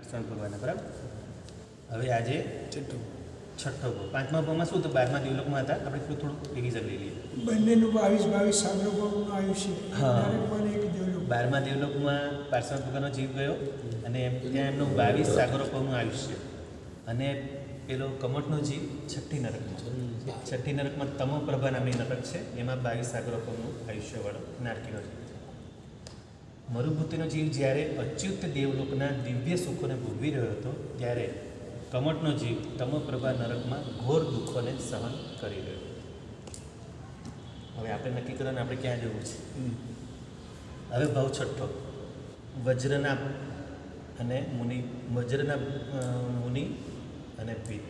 પાર્શ્વનાથ ભગવાનના બરાબર? હવે આજે છઠ્ઠો છઠ્ઠો ભાવ પાંચમા ભાવમાં શું તો બારમા દિવલોકમાં હતા. આપણે થોડું થોડું રિવિઝન લઈ લઈએ. બંનેનું બાવીસ બાવીસ સાગરોપણનું આયુષ્ય. હા. બારમા દેવલોકમાં પાર્શ્વનાથ ભગવાનનો જીવ ગયો અને ત્યાં એમનું બાવીસ સાગરો પગનું આયુષ્ય. અને પેલો કમઠનો જીવ છઠ્ઠી નરકમાં. છઠ્ઠી નરકમાં તમો પ્રભા નામની નરક છે. એમાં બાવીસ સાગરો પગનું આયુષ્યવાળો નારકીનો જીવ. મરુભૂતિનો જીવ જ્યારે અચ્યુત દેવલોકના દિવ્ય સુખોને ભોગવી રહ્યો હતો ત્યારે કમટનો જીવ તમોપ્રભા નરકમાં ઘોર દુઃખોને સહન કરી રહ્યો હવે આપણે નક્કી કરવાનું આપણે ક્યાં જવું છે? હવે ભાવ છઠ્ઠો. વજ્રના અને મુનિ વજ્રના મુનિ અને ભીત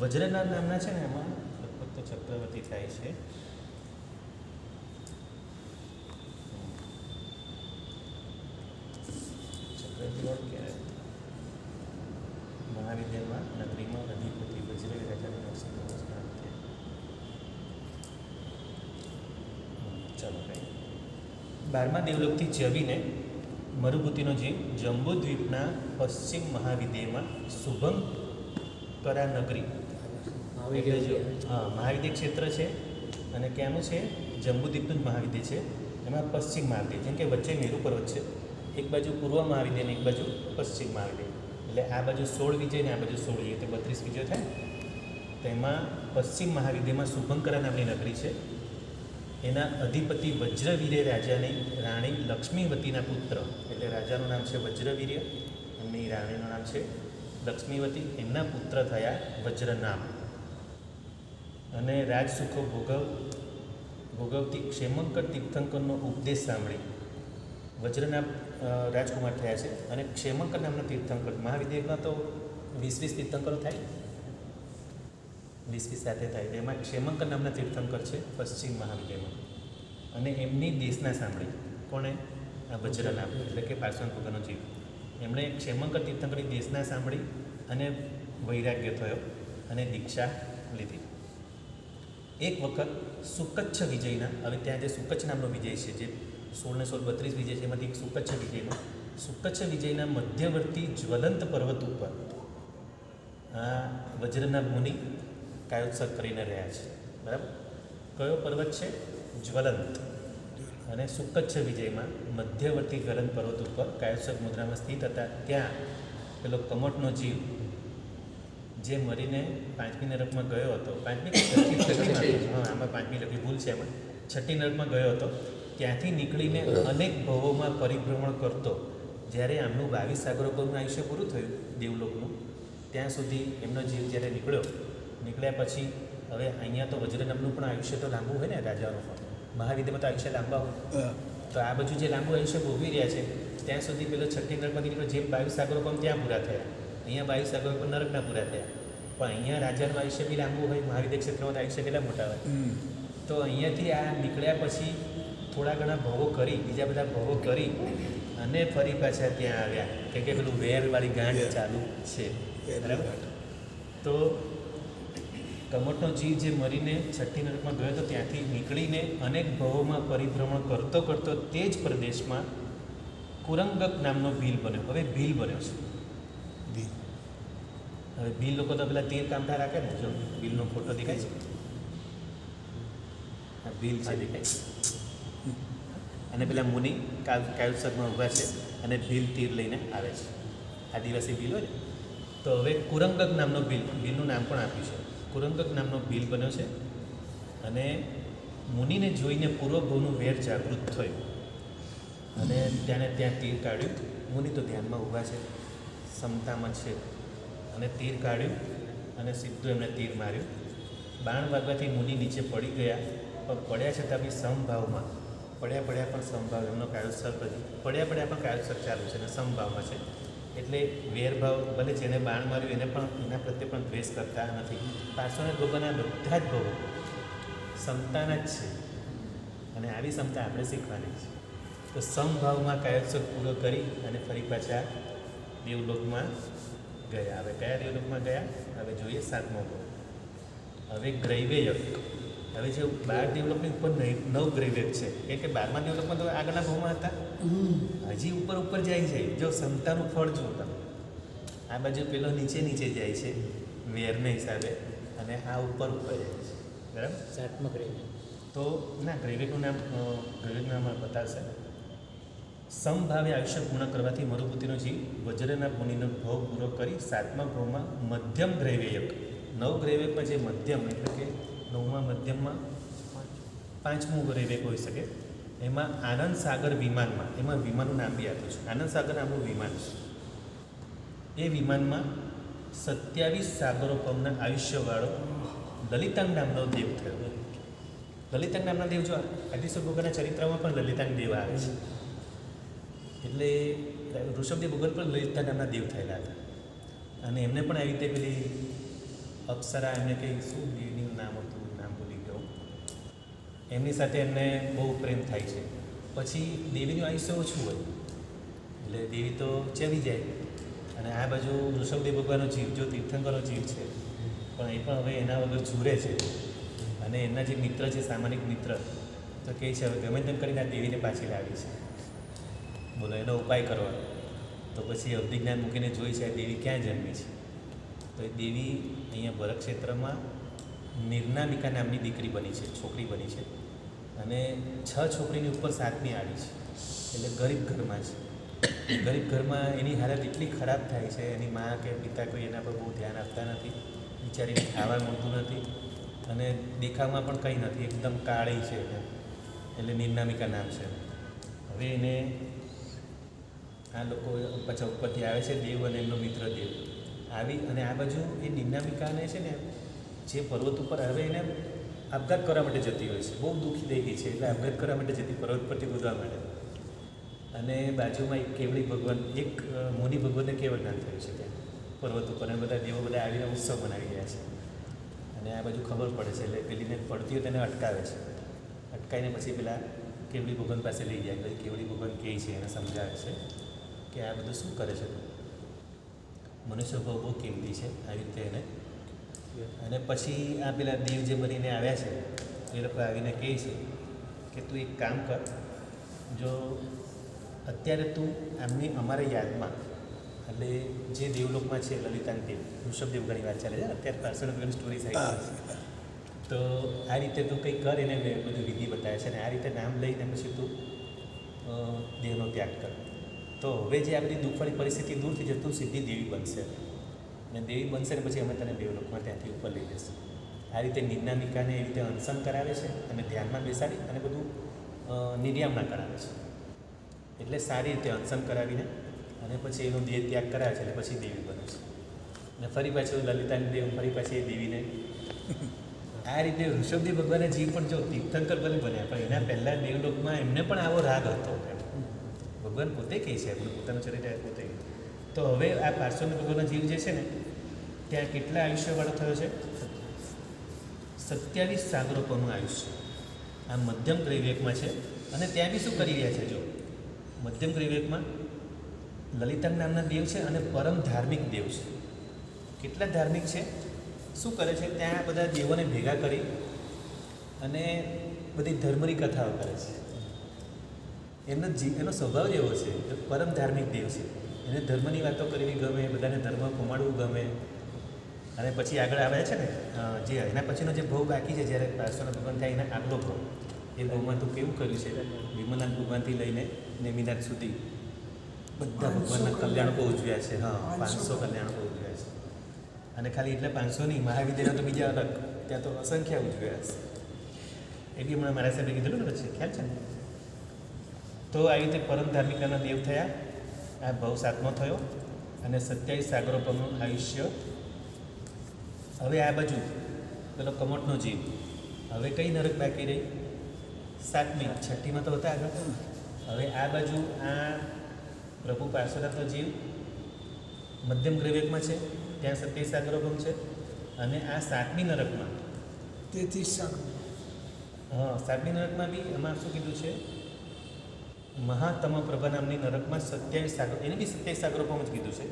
વજ્રના નામના છે ને એમાં? લગભગ તો ચક્રવર્તી થાય છે ચક્રવર્તી વાળું ક્યારે મહાવિદ્યામાં નગરીમાં અધિપતિ વજ્ર રાજાનું નરસિંહ નમસ્કાર ચાલો કઈ બારમા દેવલોકથી જવીને મરુભૂતિનો જીવ જંબુદ્વીપના પશ્ચિમ મહાવિદ્યમાં શુભમ કરા નગરી હા મહાવિદ્ય ક્ષેત્ર છે અને ક્યાંનું છે? જંબુદ્વીપનું જ મહાવિદ્ય છે. એમાં પશ્ચિમ મહાવિદ્ય જેમ કે વચ્ચે મેરુ પર્વત છે. એક બાજુ પૂર્વ મહાવિદ્ય અને એક બાજુ પશ્ચિમ મહાવિદ્ય. એટલે આ બાજુ સોળ વિજય ને આ બાજુ સોળ વિજય તો બત્રીસ વિજય થાય. તો એમાં પશ્ચિમ મહાવિદ્યમાં શુભંકરા નામની નગરી છે. એના અધિપતિ વજ્રવીર્ય રાજાની રાણી લક્ષ્મીવતીના પુત્ર, એટલે રાજાનું નામ છે વજ્રવીર્ય એમની રાણીનું નામ છે લક્ષ્મીવતી, એમના પુત્ર થયા વજ્રનામ. અને રાજસુખો ભોગવ, ભોગવતી ક્ષેમંકર તીર્થંકરનો ઉપદેશ સાંભળી. વજ્રના રાજકુમાર થયા છે અને ક્ષેમંકર નામના તીર્થંકર મહાવિદ્યામાં તો વીસ વીસ તીર્થંકરો થાય. વીસ સાથે થાય તેમાં ક્ષેમંકર નામના તીર્થંકર છે, પશ્ચિમ મહાવિદ્યામાં. અને એમની દેશના સાંભળી. કોણે? આ વજ્રનામ એટલે કે પાર્શ્વનાથ ભગવાનનો જીવ. એમણે ક્ષેમંકર તીર્થંકરની દેશના સાંભળી અને વૈરાગ્ય થયો અને દીક્ષા લીધી. એક વખત સુકચ્છ વિજયના, હવે ત્યાં જે સુકચ્છ નામનો વિજય છે, જે સોળને સોળ બત્રીસ વિજય છે, એમાંથી એક સુકચ્છ વિજયનો. સુકચ્છ વિજયના મધ્યવર્તી જ્વલંત પર્વત ઉપર, આ વજ્રના મુનિ કાયોત્સવ કરીને રહ્યા છે. બરાબર? કયો પર્વત છે? જ્વલંત. અને સુકચ્છ વિજયમાં. મધ્યવર્તી જ્વલંત પર્વત ઉપર કાયોત્સર્ગ મુદ્રામાં સ્થિત હતા. ત્યાં પેલો કમટનો જીવ જે મરીને પાંચમી નરકમાં ગયો હતો. પાંચમી આમાં પાંચમી લખી ભૂલ છે એમાં. છઠ્ઠી નરકમાં ગયો હતો. ત્યાંથી નીકળીને અનેક ભવોમાં પરિભ્રમણ કરતો. જ્યારે આમનું બાવીસ સાગરોપરનું આયુષ્ય પૂરું થયું દેવલોકનું ત્યાં સુધી એમનો જીવ જ્યારે નીકળ્યો નીકળ્યા પછી હવે અહીંયા તો વજ્રનમનું પણ આયુષ્ય તો લાંબુ હોય ને રાજાઓનું પણ. મહાવિદ્યમાં તો આયુષ્ય લાંબા હોય. તો આ બધું જે લાંબુ આયુષ્ય ભોગવી રહ્યા છે ત્યાં સુધી પેલો છઠ્ઠી નર્મદીનો જે બાવીસ સાગરો પણ ત્યાં પૂરા થયા. અહીંયા બાવીસ સાગરો પણ નરકના પૂરા થયા. પણ અહીંયા રાજાનું આયુષ્ય બી લાંબુ હોય મહાવિદ્ય ક્ષેત્રમાં તો આયુષ્ય કેટલા મોટા હોય. તો અહીંયાથી આ નીકળ્યા પછી થોડા ઘણા ભવો કરી બીજા બધા ભવો કરી અને ફરી પાછા ત્યાં આવ્યા. કેમ કે પેલું વેરવાળી ગાંઠ ચાલુ છે. બરાબર? તો કમટનો જીવ જે મરીને છઠ્ઠી નરકમાં ગયો હતો ત્યાંથી નીકળીને અનેક ભવોમાં પરિભ્રમણ કરતો કરતો તે જ પ્રદેશમાં કુરંગક નામનો ભીલ બન્યો. હવે ભીલ બન્યો છે. હવે ભીલ લોકો તો પેલા તીર કામતા રાખે ને જો ભીલનો ફોટો દેખાય છે? ભીલ છે દેખાય છે. અને પેલા મુનિ કાલ કાયુત્સવમાં ઊભા છે અને ભીલ તીર લઈને આવે છે. આદિવાસી ભીલ હોય ને? તો હવે કુરંગક નામનો ભીલ ભીલનું નામ પણ આપ્યું છે. કુરંગક નામનો ભીલ બન્યો છે અને મુનિને જોઈને પૂર્વભવનું વેર જાગૃત થયું. અને ત્યાંને ત્યાં તીર કાઢ્યું. મુનિ તો ધ્યાનમાં ઊભા છે ક્ષમતામાં છે. અને તીર કાઢ્યું અને સીધું એમણે તીર માર્યું. બાણ વાગવાથી મુનિ નીચે પડી ગયા, પણ પડ્યા છતાં બી સમભાવમાં. પડ્યા પડ્યા પણ સમભાવ એમનો કાયોત્સર પડ્યા પડ્યા પણ કાયોત્સર ચાલુ છે અને સમભાવમાં છે. એટલે વેરભાવ, ભલે જેને બાણ માર્યું, એને પણ, એના પ્રત્યે પણ દ્વેષ કરતા નથી. પાર્શ્વનાથ ભગવાનના બધા જ ભવો ક્ષમતાના જ છે. અને આવી ક્ષમતા આપણે શીખવાની છે. તો સમભાવમાં કાયોત્સવ પૂરો કરી અને ફરી પાછા દેવલોકમાં ગયા. હવે કયા દેવલોકમાં ગયા? હવે જોઈએ સાતમો ભાવ હવે ગ્રૈવેયક હવે જે બાર દેવલોકની ઉપર નવ- ગ્રૈવેક છે. કેમ કે બારમા દેવલોકમાં તો આગળના ભાવમાં હતા. હજી ઉપર ઉપર જાય છે. જો ક્ષમતાનું ફળ જુઓ તમે આ બાજુ પેલો નીચે નીચે જાય છે વેરને હિસાબે. અને આ ઉપર ઉપર જાય છે. બરાબર? સાતમક ગ્રેવી. તો ના ગ્રેવીનું નામ ગ્રેવીનું નામ બતાવશે. સમભાવે આયુષ્ય પૂર્ણ કરવાથી મરુભૂતિનો જીવ વજ્રના મુનિનો ભોગ પૂરો કરી સાતમા ભોગમાં મધ્યમ ગ્રેવેયક નવ ગ્રેવેકમાં જે મધ્યમ એટલે કે નવમાં મધ્યમમાં પાંચમું ગ્રેવેક હોઈ શકે. એમાં આનંદ સાગર વિમાનમાં, એમાં વિમાનનું નામ બી આપ્યું છે. આનંદ સાગર નામનું વિમાન છે. એ વિમાનમાં સત્યાવીસ સાગરો પરના આયુષ્યવાળો લલિતાંગ નામનો દેવ થયો. લલિતાંગ નામના દેવ જો આદિશ્વર ભગવાનના ચરિત્રમાં પણ લલિતાંગ દેવ આવે છે. એટલે ઋષભદેવ ભગવાન પણ લલિતા નામના દેવ થયેલા હતા. અને એમને પણ આવી રીતે પેલી અપ્સરા, એમને કંઈ શું દેવીનું નામ હતું નામ ભૂલી ગયો એમની સાથે એમને બહુ પ્રેમ થાય છે. પછી દેવીનું આયુષ્ય ઓછું હોય, એટલે દેવી તો ચેવી જાય. અને આ બાજુ ઋષભદેવ ભગવાનનો જીવ, જો તીર્થંકરનો જીવ છે, પણ એ પણ હવે એના વગર ઝૂરે છે. અને એમના જે મિત્ર છે, સામાનિક મિત્ર, તો કહે છે, હવે ગમે તેમ કરીને આ દેવીને પાછી લાવી છે. બોલો, એનો ઉપાય કરવાનો તો પછી અવધિ જ્ઞાન મૂકીને જોઈ છે, આ દેવી ક્યાં જન્મી છે. તો એ દેવી અહીંયા ભરત ક્ષેત્રમાં નિર્નામિકા નામની દીકરી બની છે, છોકરી બની છે. અને છ છોકરીની ઉપર સાતમી આવી છે. એટલે ગરીબ ઘરમાં છે. ગરીબ ઘરમાં એની હાલત એટલી ખરાબ થાય છે, એની મા કે પિતા કોઈ એના પર બહુ ધ્યાન આપતા નથી, બિચારીને ખાવા મળતું નથી અને દેખાવમાં પણ કંઈ નથી, એકદમ કાળી છે એટલે નિર્નામિકા નામ છે. હવે એને આ લોકો પાછા ઉપરથી આવે છે, દેવ અને એમનો મિત્ર દેવ. આવી અને આ બાજુ એ નિર્નામિકાને છે ને, જે પર્વત ઉપર હવે એને આપઘાત કરવા માટે જતી હોય છે. બહુ દુઃખી થઈ ગઈ છે એટલે આપઘાત કરવા માટે જતી પર્વત પરથી કૂદવા માટે. અને બાજુમાં એક કેવડી ભગવાન, એક મુનિ ભગવાનને કેવળ જ્ઞાન થયું છે ત્યાં. પર્વત ઉપર અને બધા દેવો બધા આવીને ઉત્સવ મનાવી રહ્યા છે. અને આ બાજુ ખબર પડે છે એટલે પેલીને પડતી હોય તેને અટકાવે છે. અટકાવીને પછી પેલા કેવડી ભગવાન પાસે લઈ જાય. પછી કેવડી ભગવાન કહે છે, એને સમજાવે છે કે આ બધું શું કરે છે મનુષ્ય ભાવ બહુ કિંમતી છે. આવી રીતે એને અને પછી આ પેલા દેવ જે બનીને આવ્યા છે એ લોકો આવીને કહે છે કે તું એક કામ કર જો અત્યારે તું આમની અમારા યાદમાં એટલે જે દેવલોકમાં છે લલિતાન દેવ ઋષભદેવ ઘણી વાર ચાલે છે અત્યારે પાર્સણ બધી સ્ટોરી થઈ તો આ રીતે તું કંઈક કર એને બધું વિધિ બતાવે છે અને આ રીતે નામ લઈને પછી તું દેહનો ત્યાગ કર. તો હવે જે આ બધી દુઃખવાળી પરિસ્થિતિ દૂર થઈ જશે તું સીધી દેવી બનશે. અને દેવી બનશે ને પછી અમે તને દેવલોકમાં ત્યાંથી ઉપર લઈ જશું આ રીતે નિર્નામિકાને એ રીતે અનસન કરાવે છે અને ધ્યાનમાં બેસાડી અને બધું અ, નિર્યામના કરાવે છે. એટલે સારી રીતે અનસન કરાવીને અને પછી એનો દેહ ત્યાગ કરાવે છે એટલે પછી દેવી બને છે. અને ફરી પાછું લલિતાની દેવ ફરી પાછી એ દેવીને. આ રીતે ઋષભદેવ ભગવાનના જીવ પણ જો તીર્થંકર ભલે બન્યા પણ એના પહેલાં દેવલોકમાં એમને પણ આવો રાગ હતો. ભગવાન પોતે કહે છે એમનું પોતાનું ચરિત્ર પોતે. તો હવે આ પાર્શ્વનાથ ભગવાનનો જીવ જે છે ને, ત્યાં કેટલા આયુષ્યવાળો થયો છે? સત્યાવીસ સાગરોપણનું આયુષ્ય. આ મધ્યમ ગ્રૈવેકમાં છે અને ત્યાં બી શું કરી રહ્યા છે જો? મધ્યમ ગ્રૈવેકમાં લલિતાંગ નામના દેવ છે અને પરમ ધાર્મિક દેવ છે. કેટલા ધાર્મિક છે? શું કરે છે? ત્યાં બધા દેવોને ભેગા કરી અને બધી ધર્મની કથાઓ કરે છે. એમનો જી, એનો સ્વભાવ એવો છે પરમ ધાર્મિક દેવ છે. એને ધર્મની વાતો કરવી ગમે બધાને ધર્મ કમાડવું ગમે. અને પછી આગળ આવે છે ને જે એના પછીનો જે ભોગ બાકી છે જ્યારે પાર્શ્વના ભગવાન થાય એના આગલો ભોગ એ ભોગમાં તો કેવું કર્યું છે? વિમલનાથ ભગવાનથી લઈને નેમિનાથ સુધી બધા ભગવાનના કલ્યાણકો ઉજવ્યા છે. હા પાંચસો કલ્યાણકો ઉજવ્યા છે. અને ખાલી એટલે પાંચસો નહીં મહાવિદ્યાલય તો બીજા અલગ ત્યાં તો અસંખ્ય ઉજવ્યા છે. એ બી હમણાં મારા સાહેબે કીધેલું ને પછી ખ્યાલ છે ને? તો આવી રીતે પરમ ધાર્મિકાના દેવ થયા. આ ભવ સાતમો થયો અને સત્યાવીસ સાગરો આયુષ્ય. હવે આ બાજુ પેલો કમોટનો જીવ. હવે કઈ નરક બાકી રહી? સાતમી છઠ્ઠીમાં તો હતા આગળ. હવે આ બાજુ આ પ્રભુ પાર્શ્વનાથનો જીવ મધ્યમ ગ્રવેકમાં છે ત્યાં સત્યાવીસ સાગરો ભમ છે અને આ સાતમી નરકમાં. તેત્રીસ સાગર. હા સાતમી નરકમાં બી એમાં શું કીધું છે? મહાતમ પ્રભા નામની નરકમાં સત્યાવીસ સાગર એને બી સત્યાવીસ સાગરો પણ જ કીધું છે.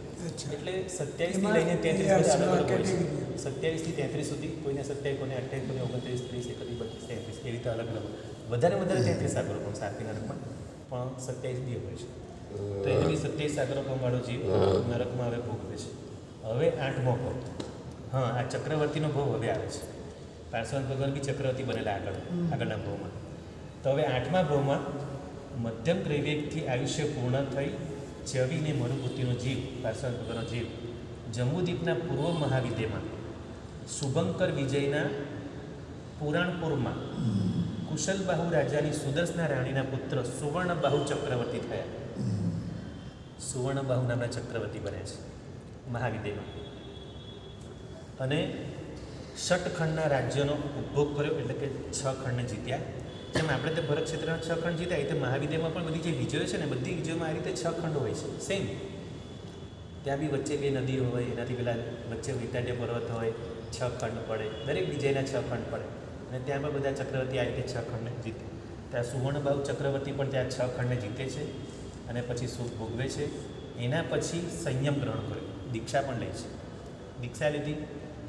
એટલે સત્યાવીસથી લઈને તેત્રીસ સત્યાવીસથી તેત્રીસ સુધી કોઈને સત્યાવીસ કોઈને અઠ્યાવીસ કોઈને ઓગણત્રીસ ત્રીસ એકત્રીસ બત્રીસ તેત્રીસ એ રીતે અલગ અલગ વધારે વધારે તેત્રીસ સાગરો પણ સાતમી નરકમાં પણ સત્યાવીસ દી હોય છે. તો એને બી સત્યાવીસ સાગરોપમવાળો જીવ નરકમાં હવે ભોગવે છે. હવે આઠમો ભોગ. હા આ ચક્રવર્તીનો ભોગ હવે આવે છે. પાર્શ્વનાથ ભગવાન બી ચક્રવર્તી બનેલા આગળ આગળના ભોગમાં. તો હવે આઠમા ભોગમાં મધ્યમ ત્રિવેગથી આયુષ્ય પૂર્ણ થઈ જવીને મનુભૂતિનો જીવ ભગવાનનો જીવ. જંબુદ્વીપના પૂર્વ મહાવિદ્યમાં શુભંકર વિજયના પુરાણપુરમાં કુશલબાહુ રાજાની સુદર્શના રાણીના પુત્ર સુવર્ણબાહુ ચક્રવર્તી થયા. સુવર્ણબાહુ નામના ચક્રવર્તી બને છે મહાવિદ્યમાં અને ષટખંડના રાજ્યનો ઉપભોગ કર્યો, એટલે કે છ ખંડને જીત્યા. જેમ આપણે તે ભરત ક્ષેત્રના છ ખંડ જીતા એ રીતે મહાવિદ્યમાં પણ બધી જે વિજયો છે ને, બધી વિજયોમાં આ રીતે છ ખંડ હોય છે. સેમ ત્યાં બી વચ્ચે બે નદીઓ હોય, એનાથી પેલા વચ્ચે વિતાડ્ય પર્વત હોય, છ ખંડ પડે. દરેક વિજયના છ ખંડ પડે. અને ત્યાં પણ બધા ચક્રવર્તી આ રીતે છ ખંડને જીતે. ત્યાં સુવર્ણબાહુ ચક્રવર્તી પણ ત્યાં છ ખંડને જીતે છે અને પછી સુખ ભોગવે છે. એના પછી સંયમ ગ્રહણ કર્યો દીક્ષા પણ લે છે. દીક્ષા લીધી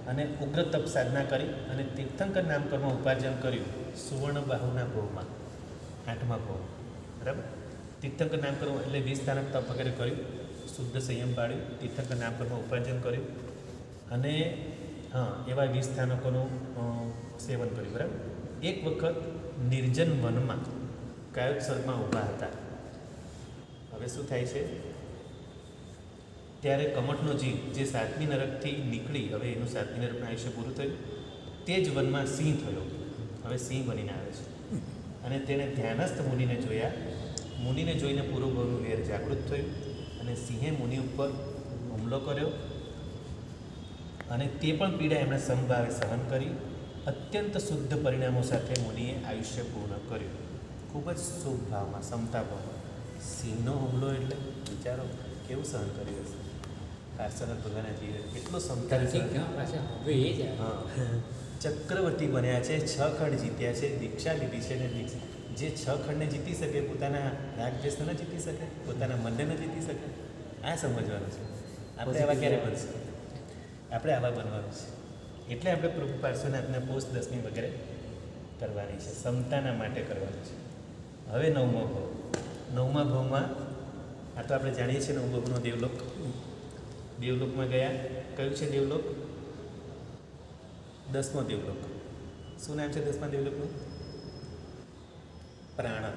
અને ઉગ્ર તપ સાધના કરી અને તીર્થંકર નામકર્મ ઉપાર્જન કર્યું. સુવર્ણબાહુના ભોગમાં આઠમા ભોગ બરાબર? તીર્થંકર નામકર્મ એટલે વીસ સ્થાનક તપ વગેરે કર્યું, શુદ્ધ સંયમ પાડ્યું, તીર્થંકર નામકર્મ ઉપાર્જન કર્યું, અને, હા, એવા વીસ સ્થાનકોનું સેવન કર્યું, બરાબર? એક વખત નિર્જન વનમાં કાયોત્સર્ગમાં ઊભા હતા. હવે શું થાય છે? ત્યારે કમટનો જીવ જે સાતમી નરકથી નીકળી, હવે એનું સાતમી નરકનું આયુષ્ય પૂરું થયું, તે જ વનમાં સિંહ થયો. હવે સિંહ બનીને આવે છે. અને તેણે ધ્યાનસ્થ મુનિને જોયા. મુનિને જોઈને પૂર્વભવનું વેર જાગૃત થયું અને સિંહે મુનિ ઉપર હુમલો કર્યો. અને તે પણ પીડા એમણે સમભાવે સહન કરી. અત્યંત શુદ્ધ પરિણામો સાથે મુનિએ આયુષ્ય પૂર્ણ કર્યું. ખૂબ જ શુભ ભાવમાં સમતા ભાવમાં. સિંહનો હુમલો એટલે વિચારો કેવું સહન કર્યું હશે? પાર્શ્વનાથ ભગવાનના જીવે કેટલો સમતા હવે એ જ હા. ચક્રવર્તી બન્યા છે છ ખંડ જીત્યા છે દીક્ષા લીધી છે ને દીક્ષા જે છ ખંડને જીતી શકે પોતાના રાગદ્વેષને ન જીતી શકે પોતાના મનને ન જીતી શકે. આ સમજવાનું છે. આપણે આવા ક્યારે બનશું? આપણે આવા બનવાનું છે. એટલે આપણે પ્રભુ પાર્શ્વનાથના પોષ દસમી વગેરે કરવાની છે. સમતાના માટે કરવાની છે. હવે નવમો ભાવ નવમા ભાવમાં આ તો આપણે જાણીએ છીએ નવમો ભાવનો દેવલોક. દેવલોકમાં ગયા. કયું છે દેવલોક? દસમો દેવલોક શું નામ છે દસમા દેવલોકનું પ્રાણત.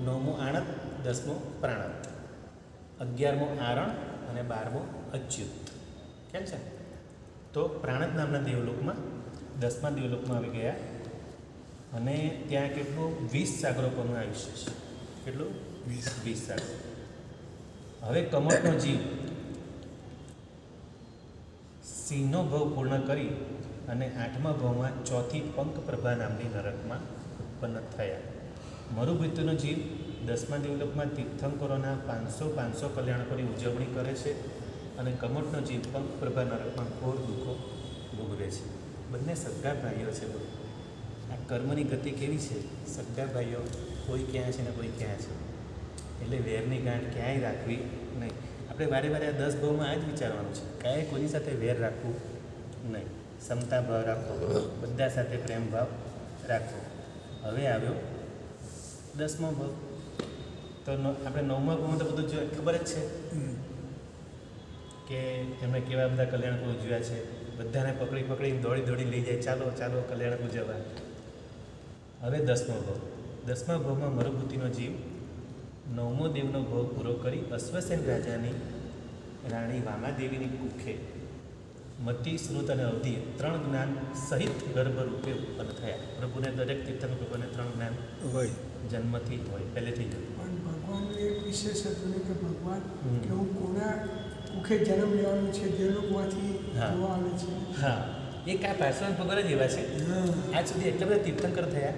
નવમો આણત, દસમો પ્રાણત. અગિયારમો આરણ અને બારમો અચ્યુત. કેમ છે? તો પ્રાણત નામના દેવલોકમાં દસમા દેવલોકમાં આવી ગયા. અને ત્યાં કેટલું? વીસ સાગરો પરનું આયુષ્ય છે. કેટલું? વીસ. વીસ સાગર. હવે કમળનો જીવ. સિંહનો ભવ પૂર્ણ કરી અને આઠમા ભવમાં ચોથી પંખ પ્રભા નામની નરકમાં ઉત્પન્ન થયા. મરુભૃત્યુનો જીવ દસમા દિવલોકમાં તીર્થંકરોના પાંચસો પાંચસો કલ્યાણકોની ઉજવણી કરે છે અને કમટનો જીવ પંખ પ્રભા નરકમાં ઘોર દુઃખો ભોગવે છે. બંને સગા ભાઈઓ છે આ કર્મની ગતિ કેવી છે? સગા ભાઈઓ કોઈ ક્યાં છે ને કોઈ ક્યાં છે? એટલે વેરની ગાંઠ ક્યાંય રાખવી નહીં. આપણે વારે વારે આ દસ ભાવમાં આ જ વિચારવાનું છે. કાંઈ કોઈની સાથે વેર રાખવું? નહીં. સમતા ભાવ રાખવો બધા સાથે પ્રેમ ભાવ રાખવો હવે આવ્યો દસમો ભાવ. તો આપણે નવમા ભાવમાં તો બધું જો ખબર જ છે કે એમણે કેવા બધા કલ્યાણકો ઉજવ્યા છે. બધાને પકડી પકડીને દોડી દોડી લઈ જાય. ચાલો ચાલો કલ્યાણક ઉજવવા. હવે દસમો ભાવ. દસમા ભાવમાં મરુભૂતિનો જીવ નવમો દેવનો ભોગ પૂરો કરી અશ્વસેન રાજાની રાણી વામાદેવીની કુખે મતિ શ્રુત અને અવધિ ત્રણ જ્ઞાન સહિત ગર્ભરૂપે ઉત્પન્ન થયા. પ્રભુને દરેક તીર્થન પ્રભુને ત્રણ જ્ઞાન હોય. જન્મથી હોય પહેલેથી જ હોય. પણ ભગવાનનું એક વિશેષ હતું ને કે ભગવાન. કે હું કોના મુખે જન્મ લેવાનું છે તે લોકોમાંથી જોવા આવે છે. હા. એ આ પાર્શ્વનાથ ભગવાન જ એવા છે. હા. આજ સુધી એટલા બધા તીર્થંકર થયા.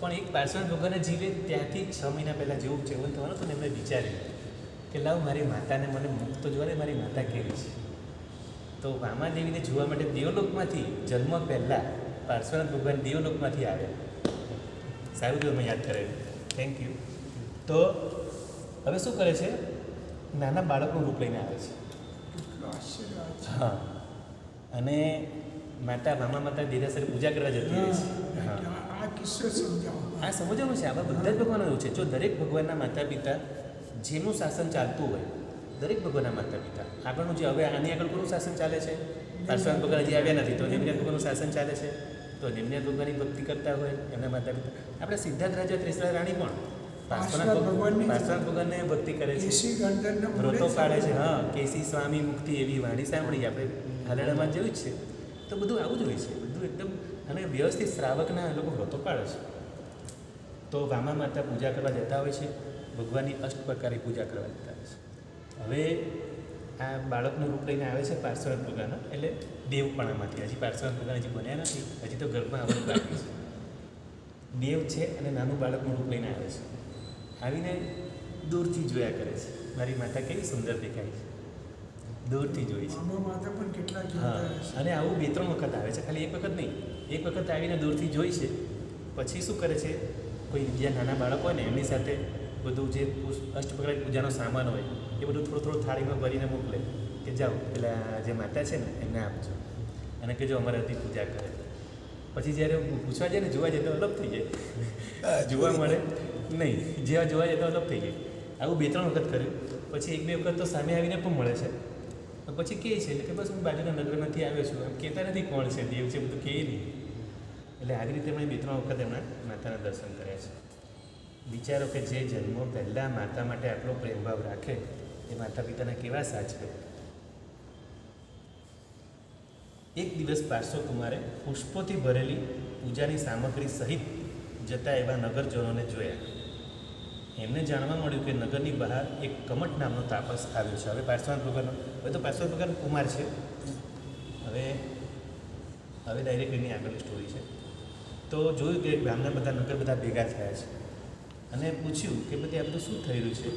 પણ એક પાર્શ્વનાથ ભગવાનના જીવે ત્યાંથી છ મહિના પહેલાં જેવું જેવન થવાનું હતું ને મેં વિચાર્યું કે લાવ મારી માતાને મને મુક્ત જોવા મારી માતા કેવી છે. તો વામાદેવીને જોવા માટે દેવલોકમાંથી જન્મ પહેલાં પાર્શ્વનાથ ભગવાન દેવલોકમાંથી આવ્યા. સારું તમે યાદ કરેલું થેન્ક યુ તો હવે શું કરે છે? નાના બાળકનું રૂપ લઈને આવે છે. હા. અને માતા મામા માતા દેરાસર પૂજા કરવા જતી રહે છે. હા. કિસ્સો સમજાવો. આ સમજવાનું છે. આવા બધા જ ભગવાનો એવું છે. જો દરેક ભગવાનના માતા પિતા જેનું શાસન ચાલતું હોય દરેક ભગવાનના માતા પિતા આગળનું જે હવે આની આગળ કોનું શાસન ચાલે છે? પાર્શ્વનાથ ભગવાન હજી આવ્યા નથી તો નિમ્યાત ભગવાનનું શાસન ચાલે છે? તો નિમ્યાત ભગવાનની ભક્તિ કરતા હોય એમના માતા પિતા આપણે સિદ્ધાર્થ રાજા ત્રિશલા રાણી પણ પાર્શ્વનાથ ભગવાનની- પાર્શ્વનાથ ભગવાનને ભક્તિ કરે છે. વ્રતો પાડે છે. હા કેસી સ્વામી મુક્તિ એવી વાણી સાંભળી. આપણે હાલડામાં જોયું જ છે. તો બધું આવું જ હોય છે. બધું એકદમ અને વ્યવસ્થિત શ્રાવકના લોકો વ્રતો પાડે છે. તો વામા માતા પૂજા કરવા જતા હોય છે ભગવાનની અષ્ટ પ્રકારે પૂજા કરવા જતા હોય છે. હવે આ બાળકનું રૂપ લઈને આવે છે પાર્શ્વનાથ ભગવાનના એટલે દેવપણામાંથી. હજી પાર્શ્વનાથ ભગવાન હજી બન્યા નથી હજી તો ગર્ભમાં આવવાનું બાકી છે. દેવ છે અને નાનું બાળકનું રૂપ લઈને આવે છે. આવીને દૂરથી જોયા કરે છે. મારી માતા કેવી સુંદર દેખાય છે. દૂરથી જોઈ છે. માતા પણ કેટલા હા અને આવું બે ત્રણ વખત આવે છે ખાલી એક વખત નહીં. એક વખત આવીને દૂરથી જોઈ છે. પછી શું કરે છે? કોઈ બીજા નાના બાળકો હોય ને એમની સાથે બધું જે અષ્ટપ્રકારની પૂજાનો સામાન હોય એ બધું થોડું થોડું થાળીમાં ભરીને મોકલે કે જાઓ પેલા જે માતા છે ને એમને આપજો. અને કે જો અમારે હતી પૂજા કરે. પછી જ્યારે પૂછવા જાય ને જોવા જાય તો અલગ થઈ જાય. જોવા મળે? નહીં જેવા જોવા જાય તો અલગ થઈ જાય. આવું બે ત્રણ વખત કર્યું. પછી એક બે વખત તો સામે આવીને પણ મળે છે. પછી કહે છે એટલે કે બસ હું બાજુના નગરમાંથી આવ્યો છું. એમ કહેતા નથી કોણ છે દેવ છે બધું કહે નહીં. એટલે આવી રીતે એમણે બે ત્રણ વખત એમણે માતાના દર્શન કર્યા છે. વિચારો કે જે જન્મો પહેલાં માતા માટે આટલો પ્રેમભાવ રાખે, એ માતા પિતાના કેવા સાચવે એક દિવસ પાર્શ્વ કુમારે પુષ્પોથી ભરેલી પૂજાની સામગ્રી સહિત જતા એવા નગરજનોને જોયા. એમને જાણવા મળ્યું કે નગરની બહાર એક કમટ નામનો તાપસ આવ્યો છે. હવે પાર્શ્વનાથ ભગવાનનો, હવે તો પાર્શ્વનાથ ભગવાન કુમાર છે. હવે હવે ડાયરેક્ટ એની આગળની સ્ટોરી છે. તો જોયું કે ગામના બધા નગર બધા ભેગા થયા છે. અને પૂછ્યું કે બધી આ બધું શું થઈ રહ્યું છે?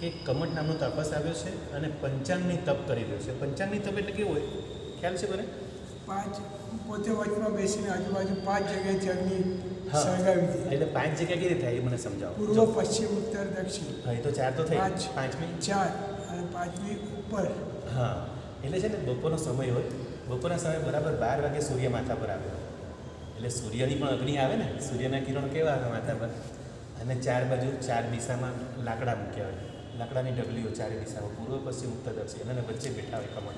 કે કમટ નામનો તાપસ આવ્યો છે અને પંચાંગની તપ કરી રહ્યો છે. પંચાંગની તપ એટલે કેવું હોય? ખ્યાલ છે મને? પાંચ પોતે વચમાં બેસીને આજુબાજુ પાંચ જગ્યાએ અગ્નિ સળગાવી એટલે પાંચ જગ્યા કેવી રીતે થાય એ મને સમજાવો. પૂર્વ પશ્ચિમ ઉત્તર દક્ષિણ. હા એ તો ચાર તો થઈ પાંચ. પાંચમી? ચાર અને પાંચમી ઉપર. હા. એટલે છે ને બપોરનો સમય હોય. બપોરના સમય બરાબર બાર વાગે સૂર્ય માથા પર આવે. એટલે સૂર્યની પણ અગ્નિ આવે ને, સૂર્યના કિરણ કેવા આવે માથા પર અને ચાર બાજુ, ચાર દિશામાં લાકડા મૂક્યા હોય. લાકડાની ડગલીઓ ચારે દિશામાં પૂર્વ, પશ્ચિમ, ઉત્તર, દક્ષિણ અને વચ્ચે બેઠા હોય કમળ.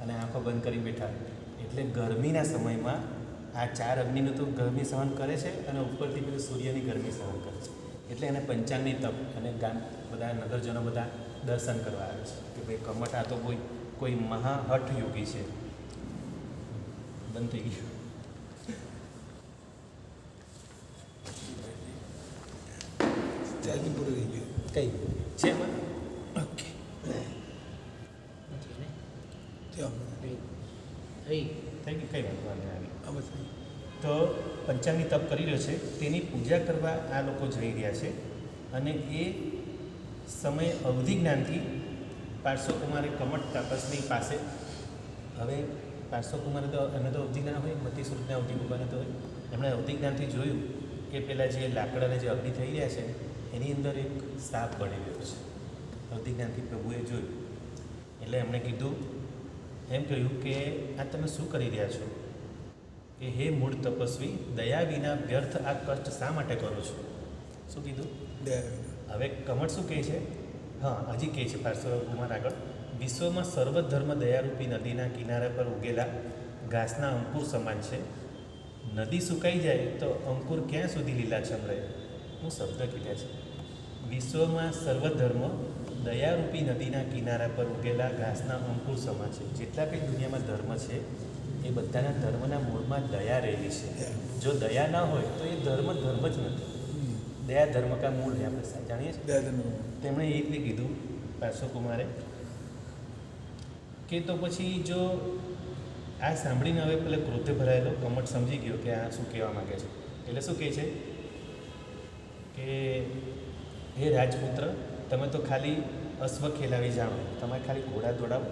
અને આંખો બંધ કરી બેઠા હોય. એટલે ગરમીના સમયમાં આ ચાર અગ્નિનું તો ગરમી સહન કરે છે અને ઉપરથી પેલું સૂર્યની ગરમી સહન કરે છે. એટલે એને પંચાંગની તપ અને ગામ બધા નગરજનો બધા દર્શન કરવા આવે છે કે ભાઈ કમટ આ તો કોઈ કોઈ મહાહઠ યોગી છે. બંધ થઈ ગયું. ત્યાંથી પૂરું થઈ ગયું. કઈ? છે ઓકે. થઈ. ગયું કઈ વાંધો આવી. આ તો પંચાંગની તપ કરી રહ્યો છે. તેની પૂજા કરવા આ લોકો જઈ રહ્યા છે. અને એ સમય અવધિ જ્ઞાનથી પાર્શ્વકુમારે કમટ તાપસની પાસે હવે પાર્શ્વકુમારે તો એમને તો અવધિ જ્ઞાન હોય બત્રીસ રૂપના અવધિ ભગવાને તો હોય. એમણે અવધિ જ્ઞાનથી જોયું કે પેલા જે લાકડાને જે અગ્નિ થઈ રહ્યા છે એની અંદર એક સાપ પડી ગયો છે. અવધિ પ્રભુએ જોયું. એટલે એમણે કીધું એમ કહ્યું કે આ તમે શું કરી રહ્યા છો? કે હે મૂળ તપસ્વી દયા વિના વ્યર્થ આ કષ્ટ શા માટે કરો છો? શું કીધું? દયા હવે કમળ શું કહે છે? હા હજી કહે છે પાર્શ્વ કુમાર આગળ. વિશ્વમાં સર્વધર્મ દયારૂપી નદીના કિનારા પર ઉગેલા ઘાસના અંકુર સમાન છે. નદી સુકાઈ જાય તો અંકુર ક્યાં સુધી લીલાછમ રહે? હું શબ્દ કીધા છે. વિશ્વમાં સર્વધર્મ દયારૂપી નદીના કિનારા પર ઉગેલા ઘાસના અંકુર સમા છે. જેટલા કંઈ દુનિયામાં ધર્મ છે એ બધાના ધર્મના મૂળમાં દયા રહેલી છે. જો દયા ના હોય તો એ ધર્મ ધર્મ જ નથી. દયા ધર્મ કા મૂળ છે આપણે જાણીએ છીએ? તેમણે એ રીતે કીધું પાર્શ્વકુમારે કે તો પછી જો આ સાંભળીને હવે પેલા ક્રોધે ભરાયેલો કમટ સમજી ગયો કે આ શું કહેવા માગે છે. એટલે શું કહે છે? કે હે રાજપુત્ર તમે તો ખાલી અશ્વ ખેલાવી જાણો. તમારે ખાલી ઘોડા દોડાવો.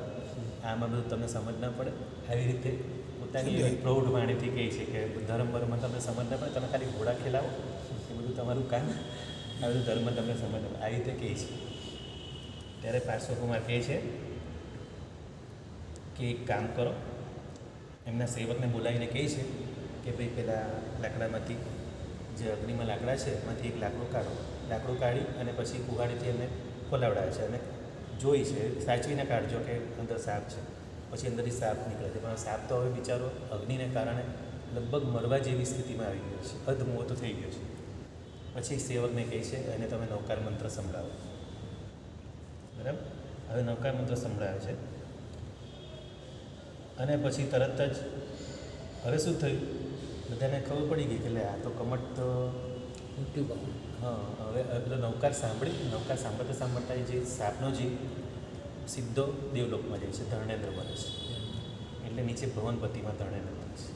આમાં બધું તમને સમજ ના પડે. આવી રીતે પોતાની એવી પ્રૌઢ વાણીથી કહે છે કે ધર્મ વર્મમાં તમને સમજ ના પડે તમે ખાલી ઘોડા ખેલાવો. એ બધું તમારું કામ. આ બધું ધર્મ તમને સમજ ના પડે. આવી રીતે કહે છે. ત્યારે પાર્શ્વકુમાર કહે છે કે એક કામ કરો. એમના સેવકને બોલાવીને કહે છે કે ભાઈ પેલા લાકડામાંથી જે અગ્નિમાં લાકડા છે, એમાંથી એક લાકડું કાઢો. લાકડું કાઢી અને પછી કુહાડીથી એને ખોલાવડાવે છે અને જોઈ છે, સાચવીને કાઢજો કે અંદર સાપ છે. પછી અંદરથી સાપ નીકળે છે. પણ સાપ તો હવે બિચારો અગ્નિને કારણે લગભગ મરવા જેવી સ્થિતિમાં આવી ગયો છે. અધમોત થઈ ગયો છે. પછી સેવકને કહે છે અને તમે નૌકાર મંત્ર સંભળાવો. બરાબર? હવે નૌકાર મંત્ર સંભળાવે છે. અને પછી તરત જ, હવે શું થયું? બધાને ખબર પડી ગઈ કે લે આ તો કમટ પામ્યો હા હવે પેલો નૌકાર સાંભળી. નૌકાર સાંભળતા સાંભળતા એ જે સાપનો જીવ સીધો દેવલોકમાં જાય છે ધર્ણેન્દ્ર બને છે. એટલે નીચે ભવનપતિમાં ધર્ણેન્દ્ર બને છે.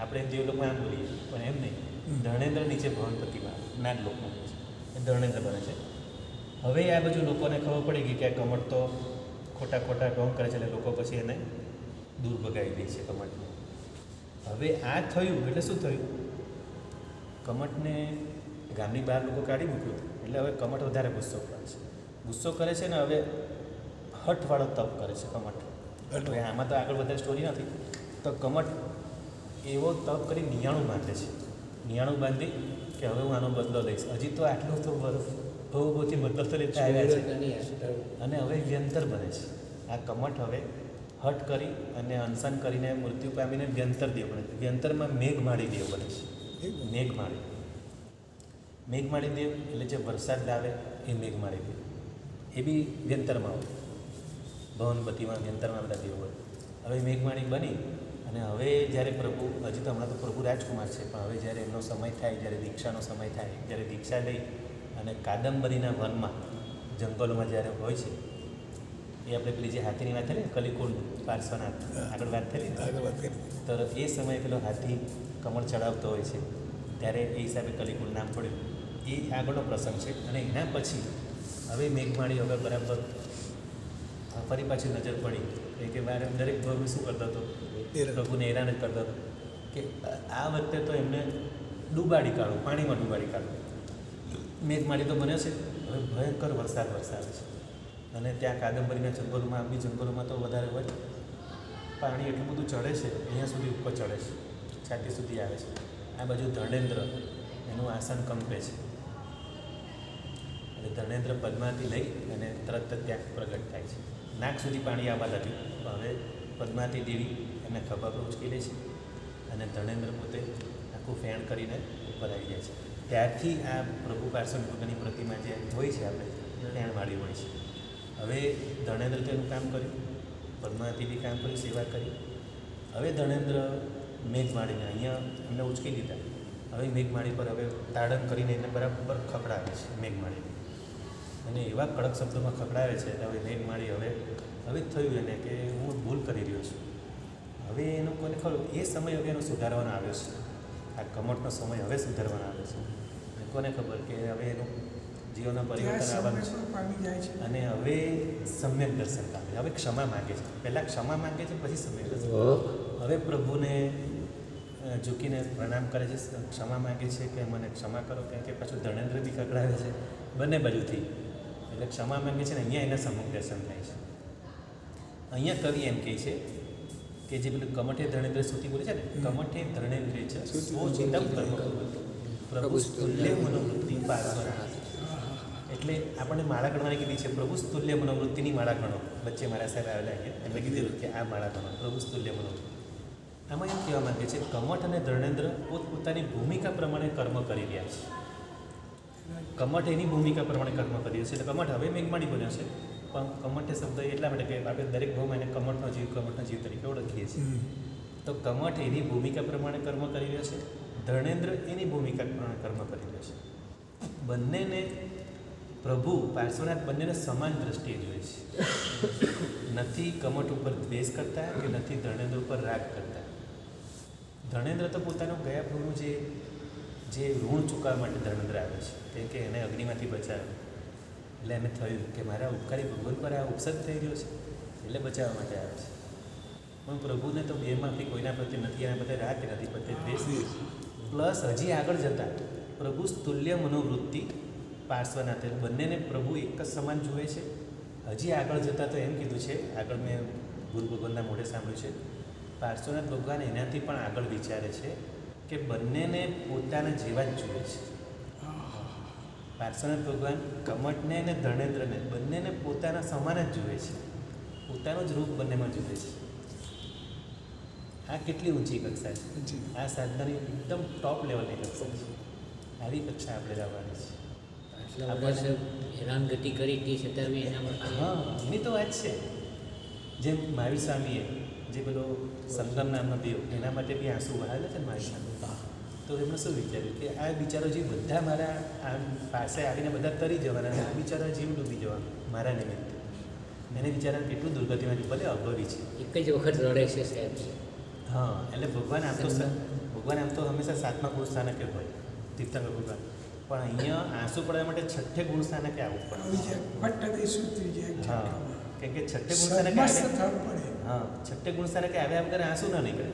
આપણે એમ દેવલોકમાં આમ બોલીએ પણ એમ નહીં. ધર્ણેન્દ્ર નીચે ભવનપતિમાં નાગલોકમાં જાય છે. એ ધર્ણેન્દ્ર બને છે. હવે આ બાજુ લોકોને ખબર પડી ગઈ કે આ કમટ તો ખોટા ખોટા ઢોંગ કરે છે એટલે લોકો પછી એને દૂર ભગાવી દે છે કમટને. હવે આ થયું એટલે શું થયું? કમટને ગામની બહાર લોકો કાઢી મૂક્યું. એટલે હવે કમટ વધારે ગુસ્સો કરે છે. ગુસ્સો કરે છે ને હવે હઠવાળો તપ કરે છે કમટ. એટલે આમાં તો આગળ વધારે સ્ટોરી નથી. તો કમટ એવો તપ કરી નિયાણું બાંધે છે. નિયાણું બાંધી કે હવે હું આનો બદલો લઈશ. હજી તો આટલું તો બરફ બહુ બહુથી બદલો તો લેતા આવ્યા છે. અને હવે વ્યંતર બને છે. આ કમઠ હવે હટ કરી અને અનશન કરીને મૃત્યુ પામીને વ્યંતર દેવ બને છે. વ્યંતરમાં મેઘમાળી દેવ બને છે. મેઘમાળી મેઘમાળી દેવ. એટલે જે વરસાદ લાવે એ મેઘમાળી દેવ. એ બી વ્યંતરમાં હોય. ભવનપતિમાં વ્યંતરમાં બધા દેવ હોય. હવે મેઘમાળી બની અને હવે જ્યારે પ્રભુ, હજી તો હમણાં તો પ્રભુ રાજકુમાર છે, પણ હવે જ્યારે એમનો સમય થાય, જ્યારે દીક્ષાનો સમય થાય, જ્યારે દીક્ષા લઈ અને કાદંબરીના વનમાં જંગલોમાં જ્યારે હોય છે એ આપણે પેલી જે હાથીની વાત થઈ ને કલિકુંડ પાર્શ્વનાથ આગળ વાત થઈ આગળ વાત કરી તો એ સમયે પેલો હાથી કમળ ચડાવતો હોય છે. ત્યારે એ હિસાબે કલિકુંડ નામ પડ્યું. એ આગળનો પ્રસંગ છે અને એના પછી હવે મેઘમાળી હવે બરાબર ફરી પાછી નજર પડી. એ કે મારે દરેક ભવ્ય શું કરતો હતો. પ્રભુને હેરાન જ કરતો હતો. કે આ વખતે તો એમને ડૂબાડી કાઢો પાણીમાં ડૂબાડી કાઢો. મેઘમાળી તો બન્યો છે. હવે ભયંકર વરસાદ વરસાદ છે. અને ત્યાં કાદંબરીના જંગલોમાં બી જંગલોમાં તો વધારે હોય. પાણી એટલું બધું ચડે છે, અહીંયા સુધી ઉપર ચડે છે. છાતી સુધી આવે છે. આ બાજુ ધર્ણેન્દ્ર એનું આસન કંપે છે. એટલે ધર્ણેન્દ્ર પદ્માથી લઈ અને તરત જ ત્યાં પ્રગટ થાય છે. નાક સુધી પાણી આવવા લાગ્યું. હવે પદ્માતી દેવી એમને ખભા પર ઉચકી છે. અને ધર્ણેન્દ્ર પોતે આખું ફેણ કરીને ઉપર આવી જાય છે. ત્યારથી આ પ્રભુ પાર્સન ભગવાનની પ્રતિમા જે હોય છે આપણે, ફેણવાળી હોય છે. હવે ધર્ણેન્દ્ર તેનું કામ કર્યું, પદ્માવતી બી કામ કર્યું, સેવા કરી. હવે ધર્ણેન્દ્ર મેઘમાળીને અહીંયા એમને ઉચકી દીધા. હવે મેઘમાળી પર હવે તાડન કરીને એને બરાબર ખકડાવે છે, મેઘમાળીને. અને એવા કડક શબ્દોમાં ખકડાવે છે એટલે હવે મેઘમાળી હવે હવે થયું એને કે હું ભૂલ કરી રહ્યો છું. હવે એનું કોને ખરું, એ સમય હવે એનો સુધારવાનો આવ્યો છે. આ કમટનો સમય હવે સુધારવાનો આવ્યો છે. કોને ખબર કે હવે એનું જીવનના ત્યાં પરિવર્તન આવવાનું છે સમય પણ પામી જાય છે. અને હવે સમ્યક દર્શન પામે છે. હવે ક્ષમા માંગે છે. પહેલાં ક્ષમા માંગે છે પછી સમ્યક દર્શન હવે પ્રભુને ઝૂકીને પ્રણામ કરે છે ક્ષમા માંગે છે કે મને ક્ષમા કરો કારણ કે પાછું ધણેન્દ્ર બી કકડાવે છે. બંને બાજુથી. એટલે ક્ષમા માંગે છે ને અહીંયા એના સમ્યક દર્શન થાય છે. અહીંયા કવિ એમ કહે છે કે જે પેલું કમઠે ધર્ણેન્દ્ર સ્તુતિ બોલે છે ને કમઠે ધર્ણેન્દ્ર છે. સ્વચિતમ કર્મ કુર્વન્તુ. પ્રભુ તુલ્ય મનોવૃત્તિ પાર્શ્વનાથ એટલે આપણને માળા ગણવાની કીધી છે પ્રભુ સ્તુલ્ય મનોવૃત્તિની માળા ગણો વચ્ચે મારા સાહેબ આવેલા અહીંયા એમણે કીધેલું કે આ માળા ગણો પ્રભુ સ્તુલ્ય મનોવૃત્તિ. આમાં એમ કહેવા માંગે છે કમઠ અને ધર્ણેન્દ્ર પોતપોતાની ભૂમિકા પ્રમાણે કર્મ કરી રહ્યા છે. કમઠ એની ભૂમિકા પ્રમાણે કર્મ કરી રહ્યો છે એટલે કમઠ હવે મેઘમાણી બન્યો છે. પણ કમઠ એ શબ્દ એટલા માટે કે આપણે દરેક ભાવમાં એને કમઠનો જીવ કમઠનો જીવ તરીકે ઓળખીએ છીએ. તો કમઠ એની ભૂમિકા પ્રમાણે કર્મ કરી રહ્યો છે ધર્ણેન્દ્ર એની ભૂમિકા પ્રમાણે કર્મ કરી રહ્યો છે. બંનેને પ્રભુ પાર્શ્વનાથ બંનેને સમાન દ્રષ્ટિએ જોઈએ છે. નથી કમટ ઉપર દ્વેષ કરતા કે નથી ધર્ણેન્દ્ર ઉપર રાગ કરતા. ધર્ણેન્દ્ર તો પોતાનું ગયા પ્રભુ જે જે ઋણ ચૂકવવા માટે ધર્ણેન્દ્ર આવે છે. કેમ કે એને અગ્નિમાંથી બચાવ્યો. એટલે એને થયું કે મારા ઉપકારી ભગવાન પર આ ઉપસર્ગ થઈ રહ્યો છે. એટલે બચાવવા માટે આવે છે. પણ પ્રભુને તો બેમાંથી કોઈના પ્રત્યે નથી એના પ્રત્યે રાગ નથી પ્રત્યે દ્વેષ. પ્લસ હજી આગળ જતા પ્રભુ તુલ્ય મનોવૃત્તિ પાર્શ્વનાથ એટલે બંનેને પ્રભુ એક જ સમાન જુએ છે. હજી આગળ જતાં તો એમ કીધું છે આગળ મેં ગુરુ ભગવાનના મોઢે સાંભળ્યું છે. પાર્શ્વનાથ ભગવાન એનાથી પણ આગળ વિચારે છે કે બંનેને પોતાના જેવા જ જુએ છે. પાર્શ્વનાથ ભગવાન કમટને અને ધર્ણેન્દ્રને બંનેને પોતાના સમાન જ જુએ છે. પોતાનું જ રૂપ બંનેમાં જુએ છે. આ કેટલી ઊંચી કક્ષા છે. આ સાધનાની એકદમ ટોપ લેવલની કક્ષા છે. આવી કક્ષા આપણે લાવવાની છે. હેરાનગતિ કરી તે છતાં બી એના હા એની તો વાત છે. જેમ મારી સ્વામીએ જે પેલો સંગમ નામનો દેવ એના માટે બી આંસુ વહાવ્યા છે મારી મહાવીર તો એમણે શું વિચાર્યું કે આ બિચારો જીવ બધા મારા આમ પાસે આવીને બધા તરી જવાના આ બિચારા જીવ ડૂબી જવાનો મારા નિમિત્તે. એને બિચારાને કેટલું દુર્ગતિમાંથી ભલે અભવી છે. એક જ વખત રડે છે સાહેબ. હા એટલે ભગવાન આમ તો ભગવાન આમ તો હંમેશા સાતમા પુરુષ સ્થાનકે હોય તીર્થંકર ભગવાન. પણ અહીંયા આંસુ પડવા માટે છઠ્ઠે ગુણ સ્થાને કે આવું પડે? કરી હા. કેમ કે છઠ્ઠે ગુણ સ્થાને કે આવે? હા છઠ્ઠે ગુણ સ્થાનકે આવ્યા વગર આંસુ ન નીકળે.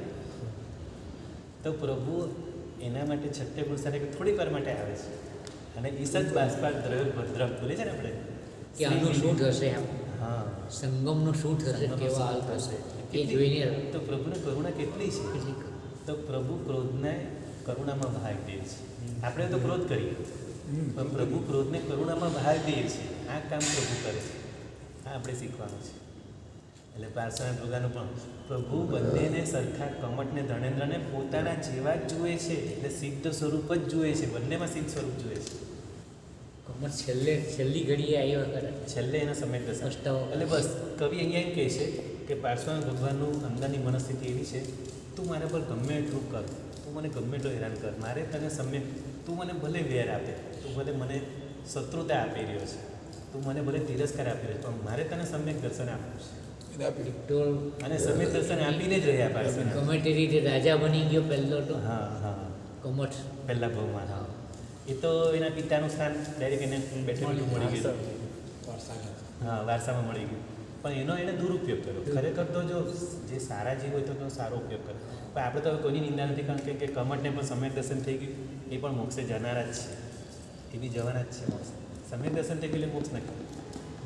તો પ્રભુ એના માટે છઠ્ઠે ગુણ સ્થાનકે થોડીક વાર માટે આવે છે. અને ઈસદ બાસપાર દ્રવ્ય ભદ્રમ બોલે છે ને આપણે. કે આનું શું થશે એમ? હા. સંગમનું શું થશે? કેવા હાલ થશે? એ જોઈને તો પ્રભુની કરુણા કેટલી છે? તો પ્રભુ ક્રોધને કરુણામાં બહાર દે છે. આપણે તો ક્રોધ કરીએ. પણ પ્રભુ ક્રોધને કરુણામાં બહાર દે છે. આ કામ પ્રભુ કરે છે. આ આપણે શીખવાનું છે. એટલે પાર્સના દુર્ગાનું પણ પ્રભુ બંનેને સરખા કમટને ધણેન્દ્રને પોતાના જેવા જ જુએ છે. એટલે સિદ્ધ સ્વરૂપ જ જુએ છે. બંનેમાં સિદ્ધ સ્વરૂપ જુએ છે. કમર છેલ્લે છેલ્લી ઘડીએ આવ્યા કરે છેલ્લે એના સમય દર્શન એટલે બસ કવિ અહીંયા એમ કહે છે કે પાર્શ્વનાથ ભગવાનનું અંદરની મનસ્થિતિ એવી છે. તું મારા પર ગમે એટલું કર. તું મને ગમે એટલો હેરાન કર. મારે તને સમ્યક તું મને ભલે વેર આપે તું ભલે મને શત્રુતા આપી રહ્યો છે તું મને ભલે તિરસ્કાર આપી રહ્યો પણ મારે તને સમ્યક દર્શન આપવું છે. તો અને સમ્યક દર્શન આપીને જ રહ્યા પાસે ગમે તે રીતે રાજા બની ગયો પહેલો તો. હા હા. કમઠ. પહેલા ભાવમાં. હા. એ તો એના પિતાનું સ્થાન ડાયરેક્ટ એને બેઠેલું મળી ગયું. હા વારસામાં મળી ગયું. પણ એનો એને દુરુપયોગ કર્યો. ખરેખર તો જો જે સારા જીવ હોય તો સારો ઉપયોગ કરે. પણ આપણે તો હવે કોઈની નિંદા નથી કારણ કે- કમટને પણ સમ્યક દર્શન થઈ ગયું. એ પણ મોક્ષે જનારા જ છે. એ બી જવાના જ છે મોક્ષ. સમ્યક દર્શન થઈ ગયું એટલે મોક્ષ નથી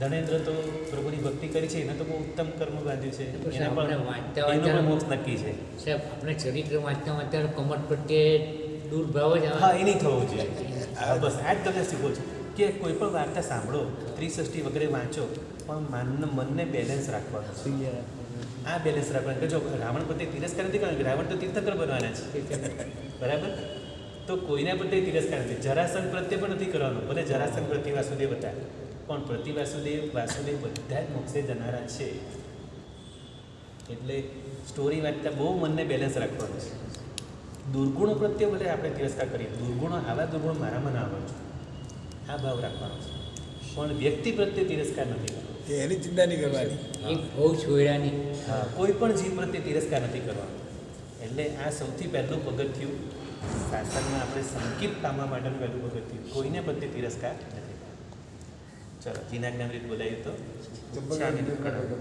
ધનેન્દ્ર તો પ્રભુની ભક્તિ કરી છે એને તો બહુ ઉત્તમ કર્મ બાંધ્યું છે. એને પણ વાંચતા વાંચતા- મોક્ષ નક્કી છે. સાહેબ આપણે ચરિત્ર વાંચતા વાંચતા કમટ પ્રત્યે દુર્ભાવ જ હા એ નહીં થવું જોઈએ. બસ આ જ તમને શીખો છો કે કોઈ પણ વાર્તા સાંભળો ત્રિસષ્ટી વગેરે વાંચો પણ મન મનને બેલેન્સ રાખવાનું છે. આ બેલેન્સ રાખવાનું. કે જો રાવણ પ્રત્યે તિરસ્કાર નથી કરવાનો રાવણ તો તીર્થંકર બનવાના છે. બરાબર? તો કોઈના પ્રત્યે તિરસ્કાર નથી. જરાસન પ્રત્યે પણ નથી કરવાનું. ભલે જરાસન પ્રતિ વાસુદેવ હતા પણ પ્રતિ વાસુદેવ વાસુદેવ બધા જ મોક્ષે જનારા છે. એટલે સ્ટોરી વાંચતા બહુ મનને બેલેન્સ રાખવાનું છે. દુર્ગુણો પ્રત્યે ભલે આપણે તિરસ્કાર કરીએ દુર્ગુણો આવા દુર્ગુણ મારામાં ના આવવા જોઈએ આ ભાવ રાખવાનો છે. પણ વ્યક્તિ પ્રત્યે તિરસ્કાર નથી કરવાનો. એની ચિંતા નહીં કરવાની. એક બહુ છોડ્યા હા કોઈ પણ જીવ પ્રત્યે તિરસ્કાર નથી કરવાનો. એટલે આ સૌથી પહેલું પગથિયું શાસનમાં આપણે સંકિત પામવા માટેનું પહેલું પગથિયું. કોઈને પ્રત્યે તિરસ્કાર નથી ચલો જીનાજ્ઞામૃત બોલાયું તો. ચંપક શાંતિ કરાવો.